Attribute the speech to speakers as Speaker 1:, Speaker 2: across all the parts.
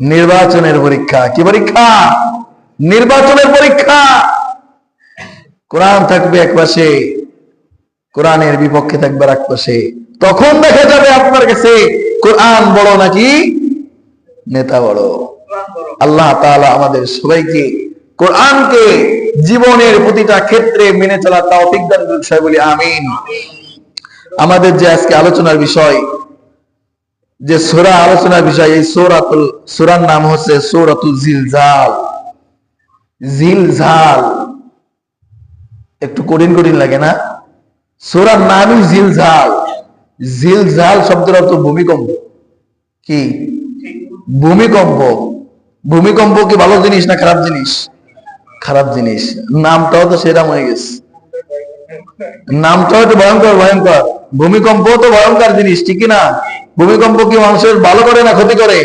Speaker 1: নির্বাচনের পরীক্ষা। কি পরীক্ষা? নির্বাচনের পরীক্ষা! কোরআন থাকবে এক পাশে, কোরআনের বিপক্ষে থাকবে এক পাশে। তখন দেখা যাবে আপনার কাছে কোরআন বড় নাকি নেতা বড়? আল্লাহ তাআলা আমাদের সবাইকে কোরআনকে জীবনের প্রতিটা ক্ষেত্রে মেনে চলা তৌফিক দান বলি আমিন। আমাদের যে আজকে আলোচনার বিষয় যে সূরা আলোচনার বিষয়, এই সূরাতুল, সূরার নাম হচ্ছে সূরাতুল জিলজাল। জিলজাল। একটু কঠিন কঠিন লাগে না? সূরার নামই জিলজাল। জিলজাল শব্দের অর্থ ভূমিকম্প। কি? ভূমিকম্প। ভূমিকম্প কি ভালো জিনিস না খারাপ জিনিস? খারাপ জিনিস। নামটাও তো সেরাম হয়ে গেছে। নামটাও তো ভয়ঙ্কর ভয়ঙ্কর। ভূমিকম্প তো ভয়ঙ্কর জিনিস, ঠিকই না? ভূমিকম্প কি মানুষের ভালো করে না ক্ষতি করে?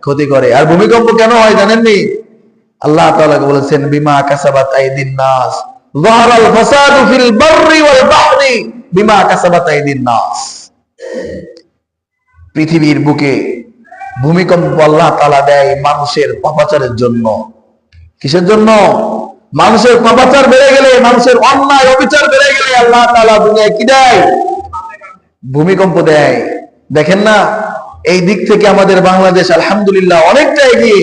Speaker 1: ক্ষতি করে। আর ভূমিকম্প কেন হয় জানেননি? আল্লাহ তালাকে বলেছেন, বিমা কাসাবাত নাস। ফিল বাররি ওয়াল বাহরি, বিমা নাস। পৃথিবীর বুকে ভূমিকম্প আল্লাহ তালা দেয় মানুষের পাপাচারের জন্য। কিসের জন্য? মানুষের পাপাচার বেড়ে গেলে, মানুষের অন্যায়, অবিচার বেড়ে গেলে আল্লাহ তালা দুনিয়ায় কি দেয়? ভূমিকম্প দেয়। দেখেন না, এই দিক থেকে আমাদের বাংলাদেশ আলহামদুলিল্লাহ অনেকটা এগিয়ে।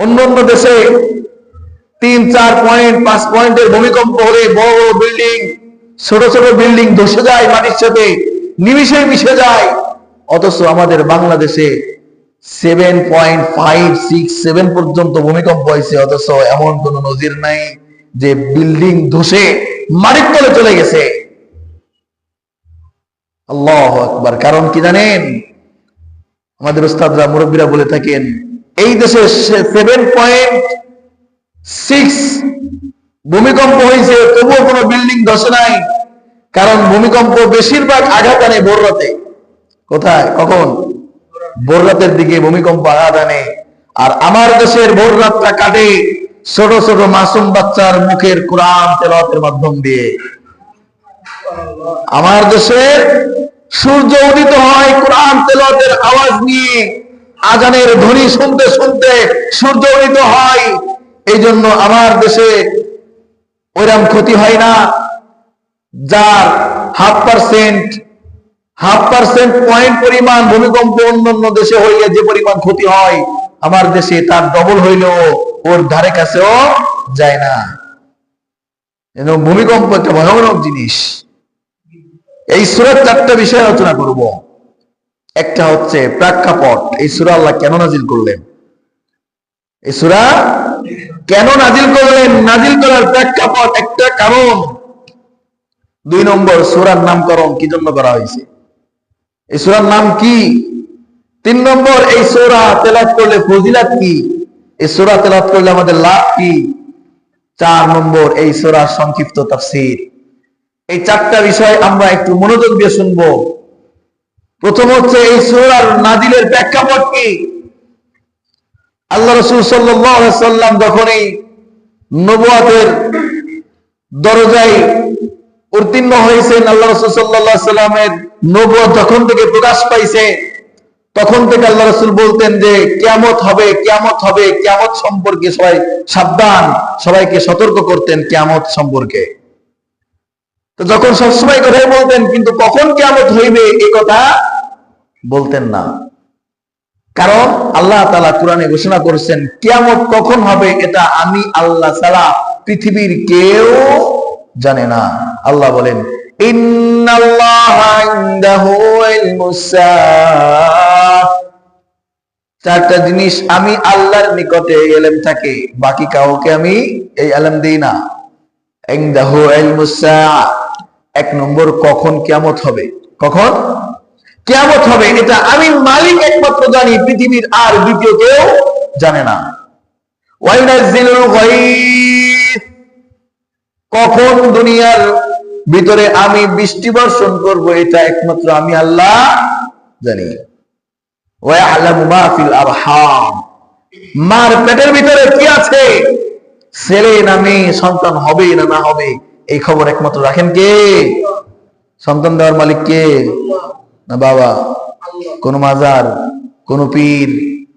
Speaker 1: অন্য দেশে তিন, চার পয়েন্ট, পাঁচ পয়েন্টের ভূমিকম্প হলে বড় বড় বিল্ডিং, ছোট ছোট বিল্ডিং ধসে যায় মাটির সাথে নিমিশে মিশে যায়। অথচ আমাদের বাংলাদেশে seven point five, six, seven পর্যন্ত ভূমিকম্প হয়েছে, অথচ এমন কোন নজির নাই যে বিল্ডিং ধসে মাটির তলে চলে গেছে। আল্লাহ আকবার। কারণ কি জানেন? আমাদের উস্তাদরা, মুরব্বীরা বলে থাকেন, এই দেশে সেভেন পয়েন্ট সিক্স ভূমিকম্প হয়েছে, তবুও কোনো বিল্ডিং ধসে নাই। কারণ ভূমিকম্প বেশিরভাগ আঘাত আনে ভোর কোথায়? কখন? ভোর দিকে ভূমিকম্প আঘাত আনে। আর আমার দেশের ভোর কাটে ছোট ছোট মাসুম বাচ্চার মুখের কোরআন তেলাওয়াতের মাধ্যম দিয়ে। আমার দেশের সূর্য উদিত হয় কোরআন তেলাওয়াতের আওয়াজ নিয়ে, আজানের ধ্বনি শুনতে শুনতে সূর্য উদিত হয়। এই জন্য আমার দেশে ওইরকম ক্ষতি হয় না। যার half percent half percent point পরিমাণ ভূমিকম্প অন্যান্য দেশে হইলে যে পরিমাণ ক্ষতি হয়, আমার দেশে তার ডবল হইলেও ওর ধারে কাছেও যায় না। ভূমিকম্প একটা ভয়ানক জিনিস। এই সুরার চারটা বিষয় আলোচনা করব। একটা হচ্ছে প্রেক্ষাপট। এই সুরা আল্লাহ কেন নাজিল করলেন? এই সুরা কেন নাজিল করলেন? নাজিল করার প্রেক্ষাপট একটা কারণ। দুই নম্বর, সুরার নামকরণ কি জন্য করা হয়েছে? এই সুরার নাম কি? তিন নম্বর, এই সোরা তেলাত করলে ফজিলাত কি? এই সোরা তেলাত করলে আমাদের লাভ কি? চার নম্বর, এই সোরার সংক্ষিপ্ত তাফসির। এই চারটা বিষয় আমরা একটু মনোযোগ দিয়ে শুনব। প্রথম হচ্ছে এই সোরার নাজিলের প্রেক্ষাপট কি? আল্লাহ রসুল সাল্লাম যখনই নবুয়াতের দরজায় উত্তীর্ণ হয়েছেন, আল্লাহ রসুল সাল্লাহ সাল্লামের নবুয়াত যখন থেকে প্রকাশ পাইছে, তখন থেকে আল্লাহ রসুল বলতেন যে কেমত হবে কেমত হবে কেমত সম্পর্কে সবাই সাবধান, সবাইকে সতর্ক করতেন কেমত সম্পর্কে। তো যখন সবসময় কথাই বলতেন, কিন্তু কখন কেমত হইবে এ কথা বলতেন না। কারণ আল্লাহ তালা কোরআনে ঘোষণা করেছেন কেমত কখন হবে এটা আমি আল্লাহ সালা পৃথিবীর কেউ জানে না। আল্লাহ বলেন চারটা জিনিস আমি আল্লাহর নিকটে এলেম থাকে, বাকি কাউকে আমি এই এলেম দিই না। এক নম্বর কখন কেমত হবে? কখন? কেমত হবে, এটা আমি মালিক একমাত্র জানি, পৃথিবীর আর দ্বিতীয় কেউ জানে না। কখন দুনিয়ার ভিতরে আমি বৃষ্টি বর্ষণ করব, এটা একমাত্র আমি আল্লাহ জানি। মার পেটের ভিতরে কি আছে? ছেলে না মেয়ে, সন্তান হবে না না হবে এই খবর একমাত্র রাখেন কে? সন্তান দেওয়ার মালিক কে? না বাবা, কোন মাজার, কোন পীর,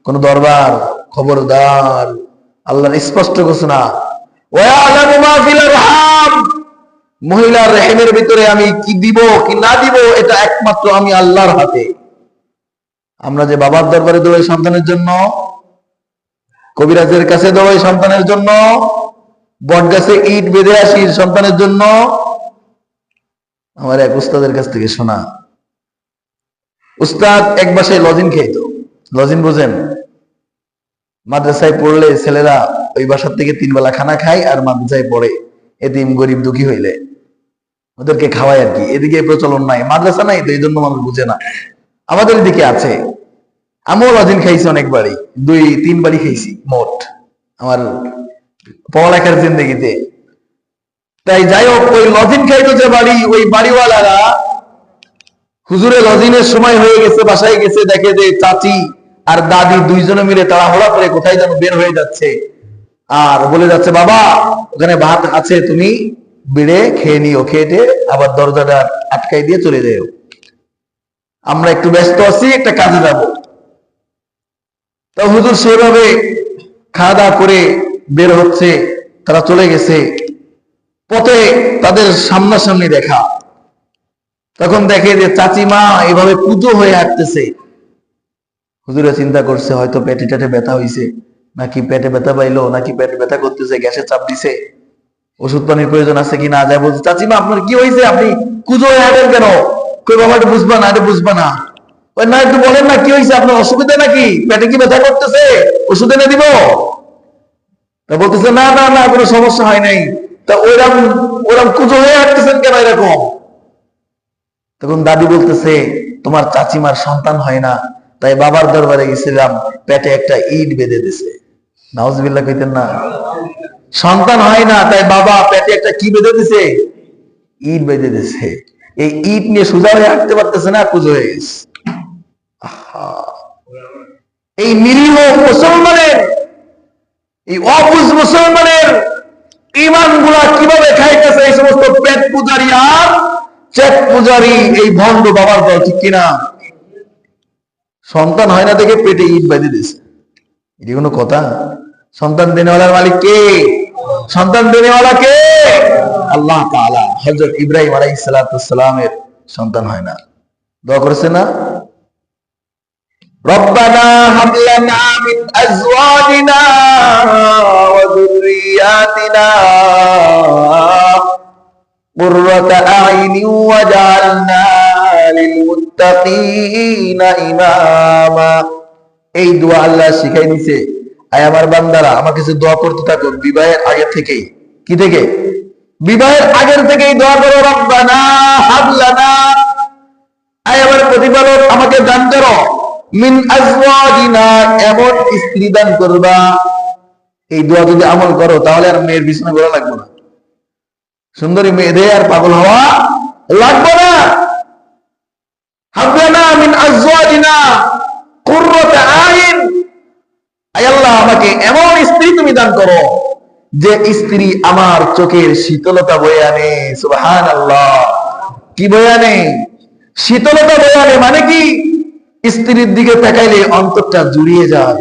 Speaker 1: কোন দরবার, খবরদার, আল্লাহর স্পষ্ট ঘোষণা। মহিলার রেহেমের ভিতরে আমি কি দিব, কি না দিব, এটা একমাত্র আমি আল্লাহর হাতে। আমরা যে বাবার দরবারে দৌড়াই সন্তানের জন্য, কবিরাজের কাছে দৌড়াই সন্তানের জন্য বট গাছে ইট বেঁধে আসি সন্তানের জন্য? আমার এক উস্তাদের কাছ থেকে শোনা। উস্তাদ এক বাসায় লজিন খেত লজিন বোঝেন, মাদ্রাসায় পড়লে ছেলেরা ওই বাসার থেকে তিন বেলা খানা খায় আর মাদ্রাসায় পড়ে। এতিম গরিব দুঃখী হইলে। ওদেরকে খাওয়ায় আর কি। এদিকে প্রচলন নাই, মাদ্রাসা নাই, তো এই জন্য মানুষ বুঝে না। আমাদের দিকে আছে। আমিও লজিন খাইছি অনেকবারই। দুই তিন বাড়ি খাইছি, মোট। আমার পড়ালেখার জিন্দগিতে। তাই যাই হোক, ওই লজিন খাইতো যে বাড়ি, ওই বাড়িওয়ালারা হুজুরে লজিনের সময় হয়ে গেছে, বাসায় গেছে, দেখে যে চাচি আর দাদি দুইজনে মিলে তাড়াহুড়া করে কোথায় যেন বের হয়ে যাচ্ছে। আর বলে যাচ্ছে, বাবা, ওখানে ভাত আছে, তুমি বেড়ে খেয়ে নিও, খেয়ে আবার দরজাটা আটকাই দিয়ে চলে যেও। আমরা একটু ব্যস্ত আছি, একটা কাজে যাব। তা হুজুর সেভাবে খাওয়া দাওয়া করে বের হচ্ছে, তারা চলে গেছে। পথে তাদের সামনাসামনি দেখা। তখন দেখে যে চাচিমা এভাবে পুজো হয়ে হাঁটতেছে। হুজুরে চিন্তা করছে, হয়তো পেটে টেটে ব্যথা হইছে। নাকি পেটে ব্যথা পাইলো, নাকি পেটে ব্যথা করতেছে গ্যাসের চাপ দিছে। ওষুধ পানির প্রয়োজন আছে কি না যায় বলছে চাচিমা আপনার কি হয়েছে আপনি পুজো হয়ে হাঁটেন কেন? কই, বাবা এটা বুঝবা না এটা বুঝবা না। না, একটু বলেন না, কি হয়েছে আপনার অসুবিধা নাকি? পেটে কি ব্যথা করতেছে? ওষুধ এনে দিব? তা বলতেছে, না না না, কোনো সমস্যা হয় নাই। তা ওইরকম ওরকম কুজো হয়ে হাঁটতেছেন কেন এরকম? তখন দাদি বলতেছে, তোমার চাচিমার সন্তান হয় না। তাই বাবার দরবারে গেছিলাম, পেটে একটা ইট বেঁধে দিছে। নাউজবিল্লাহ কইতেন না। সন্তান হয় না, তাই বাবা পেটে একটা কি বেঁধে দিছে? ইট বেঁধে দিছে। এই ইট নিয়ে সোজা হয়ে হাঁটতে পারতেছে না, কুজো হয়ে গেছে। এই নিরীহ মুসলমানের এই অবুজ মুসলমানের ইমানগুলা কীভাবে খাইতেছে এই সমস্ত পেট পূজারি আর চেক পূজারি এই ভণ্ড বাবার দল, ঠিক কিনা? সন্তান হয় না দেখে পেটে ইট বেঁধে দিছে এটি কোনো কথা? সন্তান দেনেওয়ালার মালিক কে? সন্তান দেনেওয়ালা কে? আল্লাহ তাআলা। হযরত ইব্রাহিম আলাইহিস সালামের সন্তান হয় না। দোয়া করেছে না? ربنا هب لنا من ازواجنا وذرياتنا قرة اعين واجعلنا للمتقين اماما এই দোয়া আল্লাহ শিখাই দিছে আয় আমার বান্দারা আমার কাছে দোয়া করতে থাকো বিবাহের আগে থেকেই কি থেকে বিবাহের আগের থেকেই দোয়া করো রব্বানা হাবলানা আয় আমার প্রতিপালক আমাকে দান করো মিন আজওয়াজিনা, এমন স্ত্রী দান করবা। এই দোয়া যদি আমল করো, তাহলে আর মেয়ের বিছানা লাগবে না। সুন্দরী মেয়েদের আর পাগল হওয়া লাগবে না। মিন আজওয়াজিনা, কুররাতা আইন। আল্লাহ, আমাকে এমন স্ত্রী তুমি দান করো, যে স্ত্রী আমার চোখের শীতলতা বয়ে আনে। সুবহান আল্লাহ কি বয়ে আনে? শীতলতা বয়ে আনে মানে কি? স্ত্রীর দিকে তাকাইলে অন্তরটা জুড়িয়ে যায়।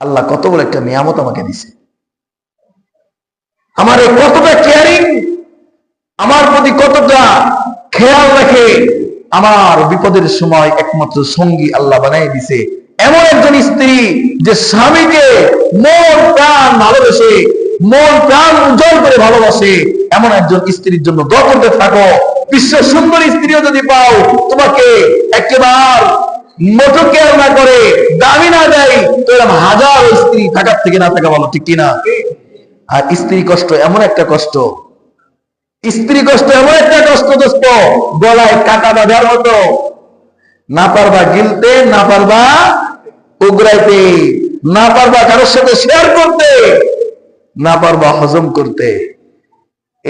Speaker 1: আল্লাহ কত বড় একটা নিয়ামত আমাকে দিছে। আমার কতটা কেয়ারিং আমার প্রতি কতটা খেয়াল রাখে আমার বিপদের সময় একমাত্র সঙ্গী আল্লাহ বানাই দিছে। এমন একজন স্ত্রী যে স্বামীকে মন প্রাণ ভালোবেসে, মন প্রাণ উজ্জ্বল করে ভালোবাসে, এমন একজন স্ত্রীর জন্য দোয়া করতে থাকো। বিশ্ব সুন্দর স্ত্রীও যদি পাও, তোমাকে একেবার মোটো কেয়ার না করে দামি না দেয়, তো এরকম হাজার স্ত্রী থাকার থেকে না থাকা ভালো, ঠিক কিনা আর স্ত্রী কষ্ট এমন একটা কষ্ট। স্ত্রী কষ্ট এমন একটা কষ্ট দোস্ত, গলায় কাটা বাঁধার মতো। না পারবা গিলতে, না পারবা উগরাইতে, না পারবা কারোর সাথে শেয়ার করতে, না পারবা হজম করতে।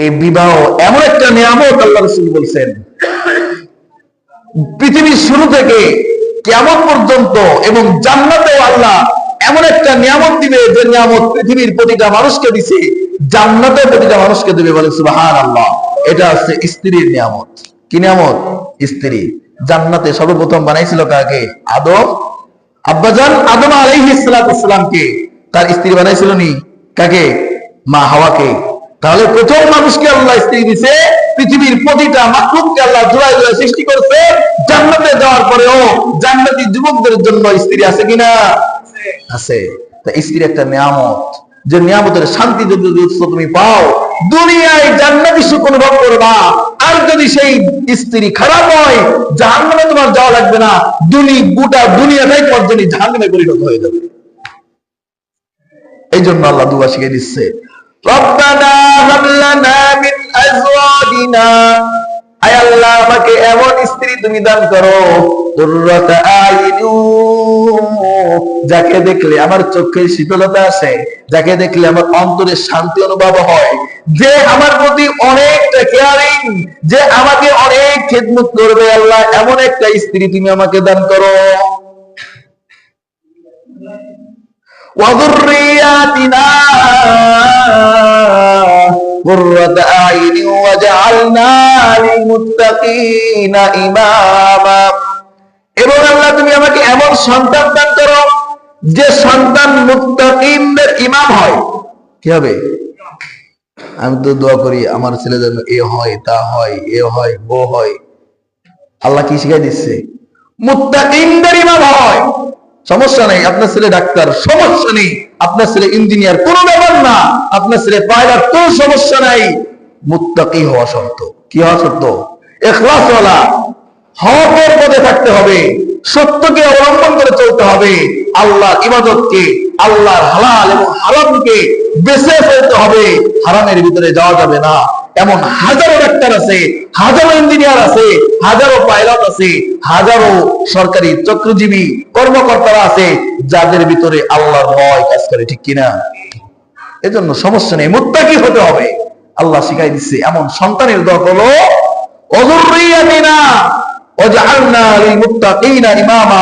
Speaker 1: এই বিবাহ এমন একটা নিয়ামত আল্লাহ রসুল বলছেন। পৃথিবীর শুরু থেকে কেমন পর্যন্ত এবং জান্নাতেও আল্লাহ এমন একটা নিয়ামত দিবে যে নিয়ামত পৃথিবীর প্রতিটা মানুষকে দিছে জান্নাতে প্রতিটা মানুষকে দিবে বলে সুবাহান আল্লাহ এটা হচ্ছে স্ত্রীর নিয়ামত। কি নিয়ামত? স্ত্রী। জান্নাতে সর্বপ্রথম বানাইছিল কাকে? আদম। আব্বাজান আদম আলাইহিস সালামকে। তার স্ত্রী বানাইছিল নি? কাকে? মা হাওয়াকে। তাহলে প্রথম মানুষকে আল্লাহ স্ত্রী দিছে, পৃথিবীর প্রতিটা মাকলুককে আল্লাহ জোড়ায় জোড়ায় সৃষ্টি করেছে, জান্নাতে যাওয়ার পরেও জান্নাতি যুবকদের জন্য স্ত্রী আছে কিনা? আছে। তা স্ত্রী একটা নিয়ামত, যে নিয়ামতের শান্তি যদি তুমি পাও, দুনিয়ায় জান্নাতি সুখ অনুভব করবা। আর যদি সেই স্ত্রী খারাপ হয়, জাহান্নামে তোমার যাওয়া লাগবে না। দুনি, গোটা দুনিয়াটাই তোমার জন্য জাহান্নামে পরিণত হয়ে যাবে। এই জন্য আল্লাহ দুবাসীকে দিচ্ছে। আমাকে এমন স্ত্রী তুমি দান করো যাকে দেখলে আমার চোখে শীতলতা আসে, যাকে দেখলে আমার অন্তরে শান্তি অনুভব হয়, যে আমার প্রতি অনেকটা কেয়ারিং যে আমাকে অনেক খেদমত করবে, আল্লাহ, এমন একটা স্ত্রী তুমি আমাকে দান করো। وذرياتنا قرة أعين وجعلنا للمتقين إماما এবং আল্লাহ তুমি আমাকে এমন সন্তান দান করো যে সন্তান মুত্তাকিনদের ইমাম হয় কি হবে আমি তো দোয়া করি আমার ছেলে যেন এ হয় তা হয় এ হয় ও হয় আল্লাহ কি শিখাই দিচ্ছে মুত্তাকিনদের ইমাম হয় সমস্যা নেই, আপনার ছেলে ডাক্তার, সমস্যা নেই। আপনার ছেলে ইঞ্জিনিয়ার কোনো ব্যাপার না। আপনার ছেলে পাইলট কোনো সমস্যা নাই। মুত্তাকি হওয়া শর্ত। কি হওয়া শর্ত? এখলাসওয়ালা। হকের পথে থাকতে হবে। সত্যকে অবলম্বন করে চলতে হবে। আল্লাহর ইবাদতকে, আল্লাহর হালাল এবং হারামকে বেছে ফেলতে হবে। হারামের ভিতরে যাওয়া যাবে না। এমন হাজারো ডাক্তার আছে, হাজারো ইঞ্জিনিয়ার আছে, হাজারো পাইলট আছে, হাজারো সরকারি চক্রজীবী কর্মকর্তারা আছে, যাদের ভিতরে আল্লাহর ভয় কাজ করে, ঠিক কিনা? এজন্য সমস্যা নেই, মুত্তাকি হতে হবে। আল্লাহ শিখাই দিচ্ছে এমন সন্তানের দর হলো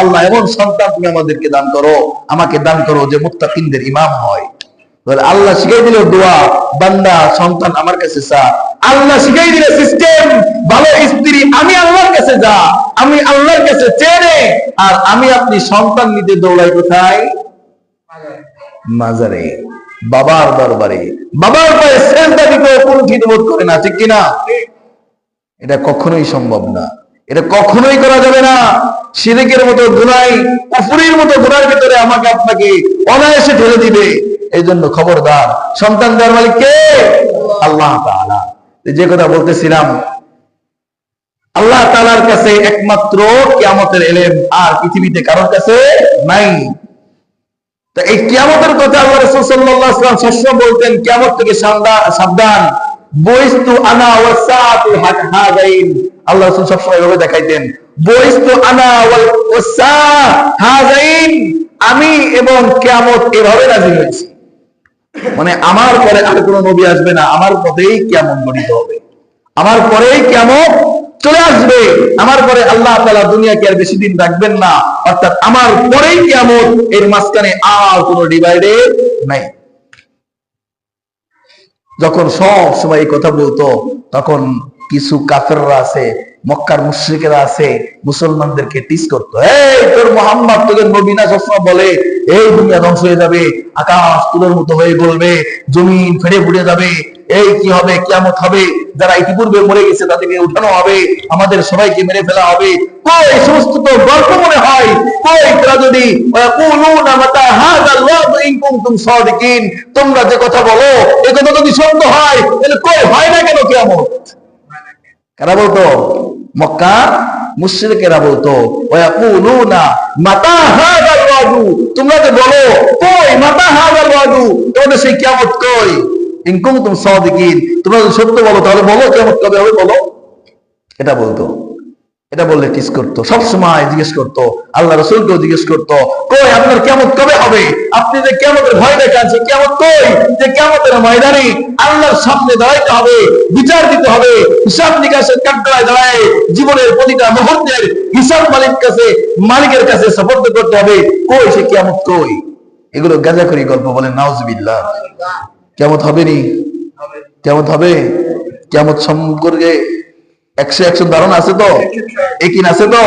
Speaker 1: আল্লাহ, এমন সন্তান তুমি আমাদেরকে দান করো, আমাকে দান করো যে মুত্তাকিনদের ইমাম হয়। আল্লাহ শিখাই দিল, দোয়া, বান্দা, সন্তান আমার কাছে চা আল্লাহ শিখাই দিলে, সিস্টেম, ভালো স্ত্রী, আমি আল্লাহর কাছে যা, আমি আল্লাহর কাছে চেনে, আর আমি আপনি সন্তান নিতে দৌড়াই কোথায়? মাজারে, বাবার দরবারে। বাবার পায়ে সেজদা দিতে কুণ্ঠিত বোধ করে না, ঠিক কিনা? এটা কখনোই সম্ভব না। এটা কখনোই করা যাবে না। সিরিকের মতো গুনাই কুফুরির মতো গুনার ভিতরে আমাকে আপনাকে অনায়াসে ঠেলে দিবে। এই জন্য খবরদার। সন্তান দেওয়ার মালিক কে? আল্লাহ যে কথা বলতেছিলাম, আল্লাহ তাআলার কাছে একমাত্র কিয়ামতের এলেম আর পৃথিবীতে কারোর কাছে নাই। তো এই কিয়ামতের কথা আল্লাহ রাসূল আলাইহি সবসময় বলতেন, কিয়ামত থেকে সাবধান। আনা ওয়াসাতু হাদাইন আল্লাহ রাসূল সবসময় এভাবে দেখাইতেন আনা ওয়াল আমি এবং কিয়ামত এভাবে নাযিল হয়েছি। মানে আমার পরে আর কোনো নবী আসবে না, আমার পথেই কিয়ামত গঠিত হবে? আমার পরেই কিয়ামত চলে আসবে? আমার পরে আল্লাহ তাআলা দুনিয়াকে আর বেশি দিন রাখবেন না। অর্থাৎ আমার পরেই কিয়ামত এর মাঝখানে আর কোনো ডিভাইডে নাই। যখন সব সময় এই কথা বলতো তখন কিছু কাফেররা আছে মক্কার মুশ্রিকেরা আছে, মুসলমানদেরকে টিস করতো। এই তোর মোহাম্মদ তোদের নবীনা সবসময় বলে, এই দুনিয়া ধ্বংস হয়ে যাবে, আকাশ তুলোর মতো হয়ে গলবে, জমিন ফেড়ে ফুড়ে যাবে। এই কি হবে? কিয়ামত হবে। যারা ইতিপূর্বে মরে গেছে, তাদেরকে উঠানো হবে। আমাদের সবাইকে মেরে ফেলা হবে। কই সমস্ত তো গল্প মনে হয়? কই তারা যদি তোমরা যে কথা বলো এই কথা যদি সত্য হয়, তাহলে কই হয় না কেন কিয়ামত? কারা বলতো? মক্কা মুশরিকেরা বলতো। মাতা তোমরা যে বলো, কই মাতা হাজার ওয়াদু? তোমাদের সেই কিয়ামত কই? ইনকুম তুমি সাদিকিন। তোমরা যদি সত্য বলো, তাহলে বলো কেমন কবে হবে, বলো। এটা বলতো। এটা বললে টিস করতো সব সময় জিজ্ঞেস করতো, আল্লাহ রসুলকেও জিজ্ঞেস করতো, কই আপনার কেমন কবে হবে? আপনি যে কেমতের ভয় দেখাচ্ছেন কেমন কই? যে কেমতের ময়দানে আল্লাহর সামনে দাঁড়াইতে হবে, বিচার দিতে হবে, হিসাব নিকাশের কাঠগড়ায় দাঁড়ায় জীবনের প্রতিটা মুহূর্তের হিসাব মালিক কাছে, মালিকের কাছে সফর্দ করতে হবে, কই সে কেমত কই? এগুলো গাঁজাখড়ি গল্প বলে নাউজবিল্লাহ। কেমত হবে নি কেমত হবে? কেমত সম্পর্কে একশো একশো ধারণা আছে তো? একিন আছে তো?